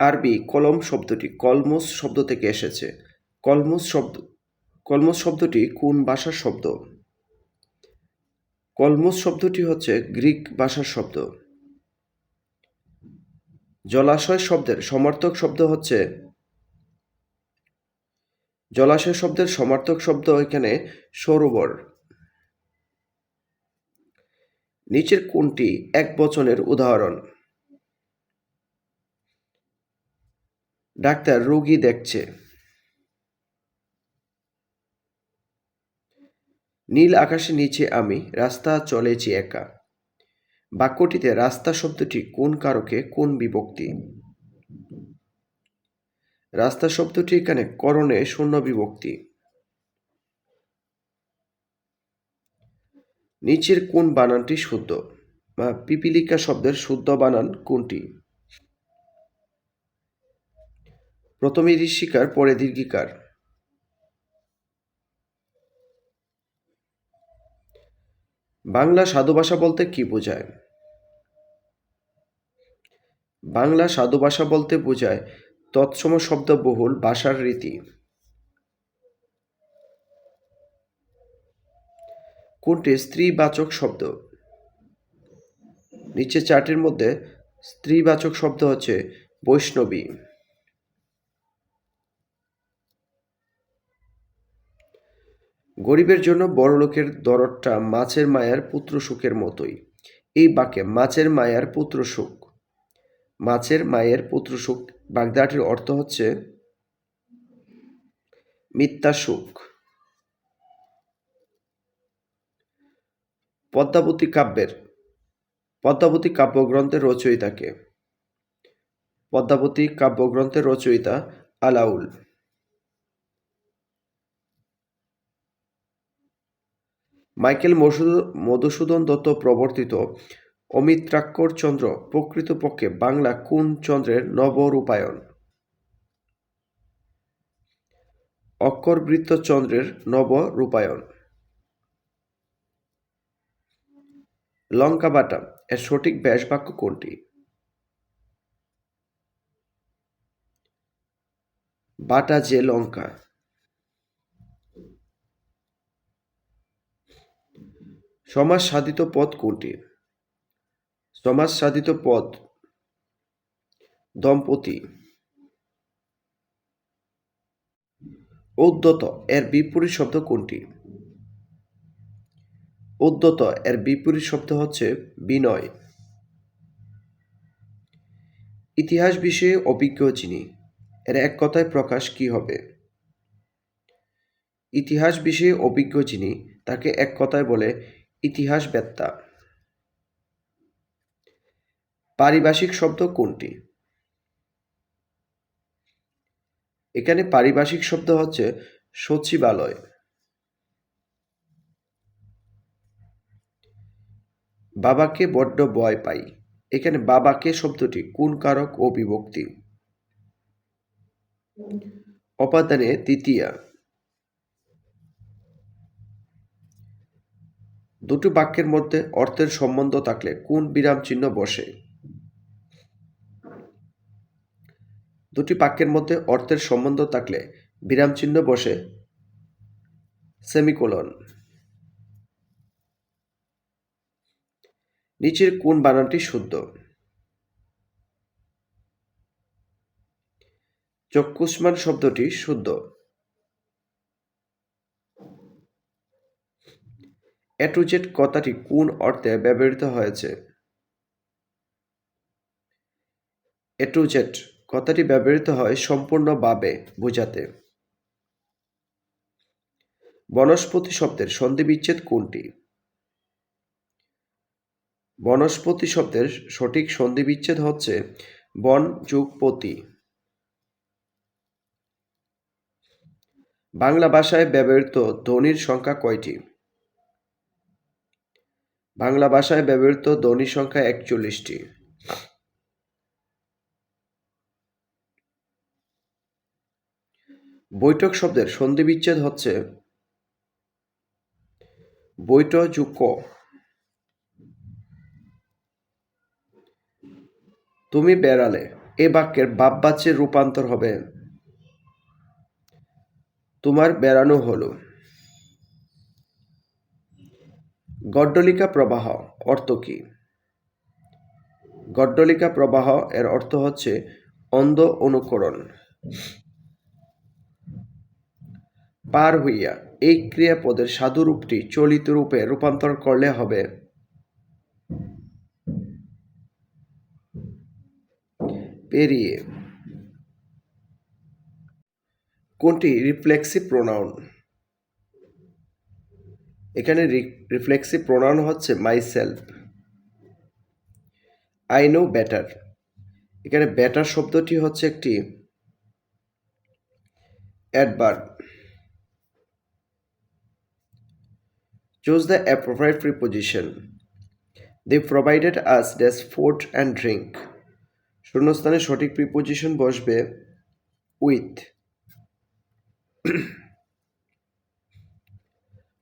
আরবি কলম শব্দটি কলমস শব্দ থেকে এসেছে। কলমস শব্দ, কলমস শব্দটি কোন ভাষার শব্দ? কলমস শব্দটি হচ্ছে গ্রিক ভাষার শব্দ। জলাশয় শব্দের সমার্থক শব্দ হচ্ছে, জলাশয় শব্দের সমার্থক শব্দ এখানে সরোবর। নিচের কোনটি এক বচনের উদাহরণ? ডাক্তার রোগী দেখছে। নীল আকাশের নিচে আমি, রাস্তা চলেছি একা। বাক্যটিতে রাস্তা শব্দটি কোন কারকে, কোন বিভক্তি? রাস্তা শব্দটি এখানে করণে শূন্য বিভক্তি। নিচের কোন বানানটি শুদ্ধ? বা পিপিলিকা শব্দের শুদ্ধ বানান কোনটি? প্রথমে ঋষিকার পরে দীর্ঘিকার। বাংলা সাধু ভাষা বলতে কি বোঝায়? বাংলা সাধু ভাষা বলতে বোঝায় তৎসম শব্দবহুল ভাষার রীতি। কোনটি? স্ত্রীবাচক শব্দ। নিচে চারটির মধ্যে স্ত্রীবাচক শব্দ হচ্ছে বৈষ্ণবী। গরিবের জন্য বড়লোকের দরদটা মাছের মায়ার পুত্র সুখের মতোই। এই বাক্যে মাছের মায়ার পুত্র সুখ। মাছের মায়ের পুত্র সুখ বাগদাটির অর্থ হচ্ছে মিথ্যা সুখ। পদ্মাবতী কাব্যের, পদ্মাবতী কাব্যগ্রন্থের রচয়িতাকে। পদ্মাবতী কাব্যগ্রন্থের রচয়িতা আলাউল। মাইকেল মধুসূদ- মধুসূদন দত্ত প্রবর্তিত অমিত্রাক্ষর চন্দ্র প্রকৃতপক্ষে বাংলা কোন চন্দ্রের নবরূপায়ণ? অক্ষরবৃত্ত চন্দ্রের নবরূপায়ণ। লঙ্কা বাটা এর সঠিক ব্যাস বাক্য কোনটি? বাটা যে লঙ্কা। সমাজ সাধিত পথ কোনটি? সমাজ সাধিত পদ দম্পতি। উদ্যত এর বিপরীত শব্দ কোনটি? উদ্যত এর বিপরীত শব্দ হচ্ছে বিনয়। ইতিহাস বিষয়ে অভিজ্ঞ যিনি, এর এক কথায় প্রকাশ কি হবে? ইতিহাস বিষয়ে অভিজ্ঞ যিনি, তাকে এক কথায় বলে ইতিহাস বেত্তা পারিভাষিক শব্দ কোনটি? এখানে পারিভাষিক শব্দ হচ্ছে সচিবালয়। বাবাকে বড্ড ভয় পাই। এখানে বাবাকে শব্দটি কোন কারক ও বিভক্তি অপাদানে তৃতীয়া। দুটো বাক্যের মধ্যে অর্থের সম্বন্ধ থাকলে কোন বিরাম চিহ্ন বসে? দুটি বাক্যের মধ্যে অর্থের সম্বন্ধ থাকলে বিরাম চিহ্ন বসে? সেমিকোলন। নিচের কোন বানানটি শুদ্ধ? চক্ষুষ্মান শব্দটি শুদ্ধ। এটুজেট কথাটি কোন অর্থে ব্যবহৃত হয়েছে? এটুজেট কথাটি ব্যবহৃত হয় সম্পূর্ণভাবে বোঝাতে। বনস্পতি শব্দের সন্ধিবিচ্ছেদ কোনটি? বনস্পতি শব্দের সঠিক সন্ধিবিচ্ছেদ হচ্ছে বন যুগ পতি। বাংলা ভাষায় ব্যবহৃত ধ্বনির সংখ্যা কয়টি? বাংলা ভাষায় ব্যবহৃত ধ্বনি সংখ্যা একচল্লিশটি। বৈঠক শব্দের সন্ধিবিচ্ছেদ হচ্ছে বৈঠ যুগ তুমি বেড়ালে, এ বাক্যের বাপবাচ্যের রূপান্তর হবে। তোমার বেড়ানো হলো। গড্ডলিকা প্রবাহ অর্থ কী? গড্ডলিকা প্রবাহ এর অর্থ হচ্ছে অন্ধ অনুকরণ। পার হইয়া এই ক্রিয়াপদের সাধুরূপটি চলিত রূপে রূপান্তর করলে হবে। পেরিয়ে। কোনটি রিফ্লেক্সিভ প্রোনাউন? এখানে রিফ্লেক্সিভ প্রোনাউন হচ্ছে myself I know better এখানে ব্যাটার শব্দটি হচ্ছে একটি adverb choose the appropriate preposition they provided us dash food and drink শূন্যস্থানে সঠিক প্রিপোজিশন বসবে with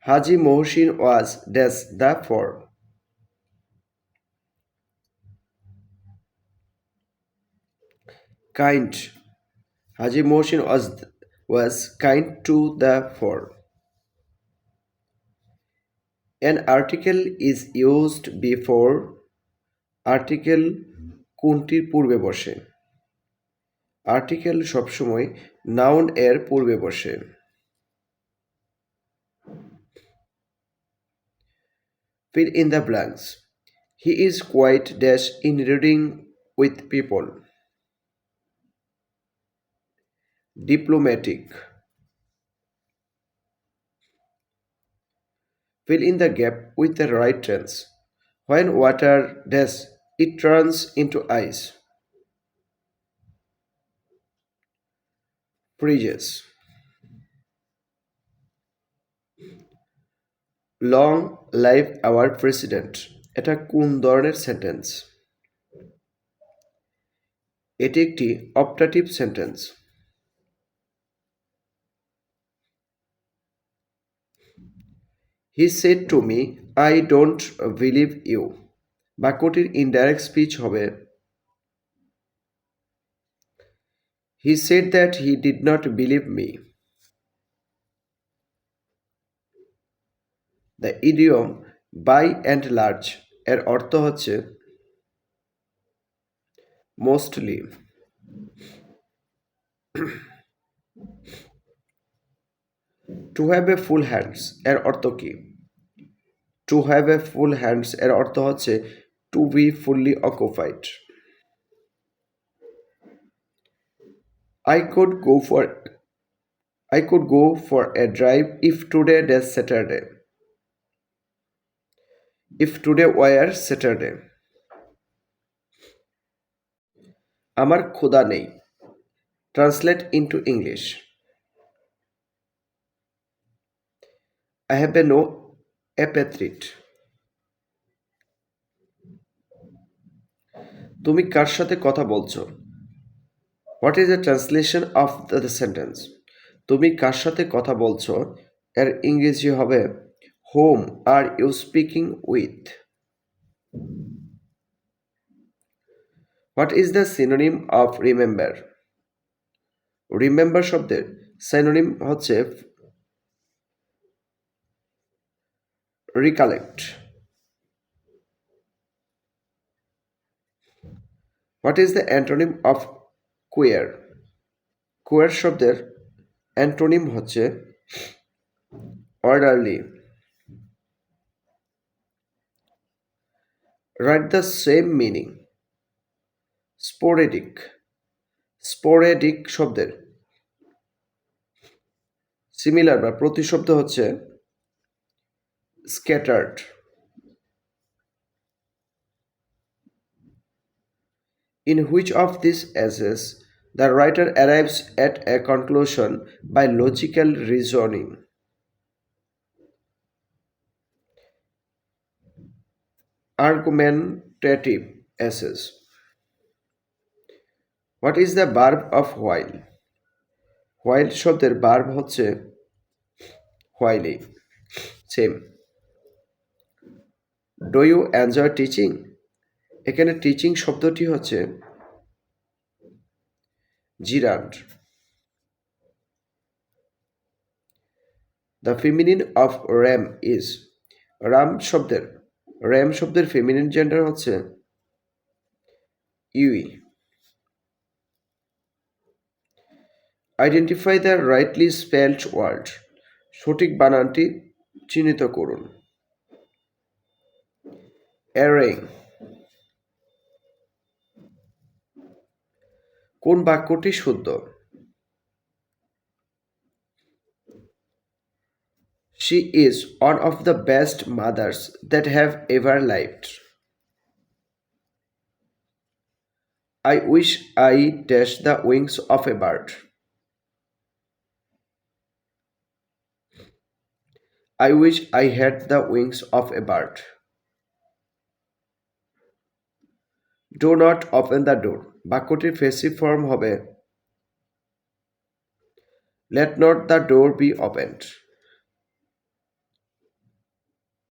Haji Mohsin was dash the for kind. Haji Mohsin was, was kind to the poor. An article is used before article কোনটির পূর্বে বসে article সবসময় noun এর পূর্বে বসে fill in the blanks he is quite dash in reading with people diplomatic. Fill in the gap with the right tense. When water does, it turns into ice. Bridges. Long life our president এটা কোন ধরনের sentence এটি একটি optative sentence he said to me I don't believe you বাক্যটির indirect speech হবে he said that he did not believe me the idiom by and large এর অর্থ হচ্ছে mostly. To have a full hands এর অর্থ কি? To have a full hands এর অর্থ হচ্ছে to be fully occupied I could go for I could go for a drive if today days Saturday if today were Saturday. আমার ক্ষুধা নেই। Translate into English. I have no appetite. তুমি কার সাথে কথা বলছো? What is the translation of the sentence? তুমি কার সাথে কথা বলছো? এর ইংরেজি হবে whom are you speaking with what is the synonym of remember remember শব্দের সিনোনিম হচ্ছে recollect. What is the antonym of queer? queer শব্দের অ্যান্টোনিম হচ্ছে orderly. Write the same meaning. Sporadic. Sporadic শব্দের সিমিলার বা প্রতিশব্দ হচ্ছে scattered. In which of these essays the writer arrives at a conclusion by logical reasoning? Argumentative essays. What is the verb of while? while শব্দের verb হচ্ছে while same do you enjoy teaching এখানে teaching শব্দটি হচ্ছে gerund the feminine of ram is Ram শব্দের। Ram শব্দের feminine gender হচ্ছে ewe. Identify the rightly spelled word সঠিক বানানটি চিহ্নিত করুন। অ্যারেং কোন বাক্যটি শুদ্ধ? She is one of the best mothers that have ever lived. I wish I touched the wings of a bird. I wish I had the wings of a bird. Do not open the door. বাক্যটির passive form হবে let not the door be opened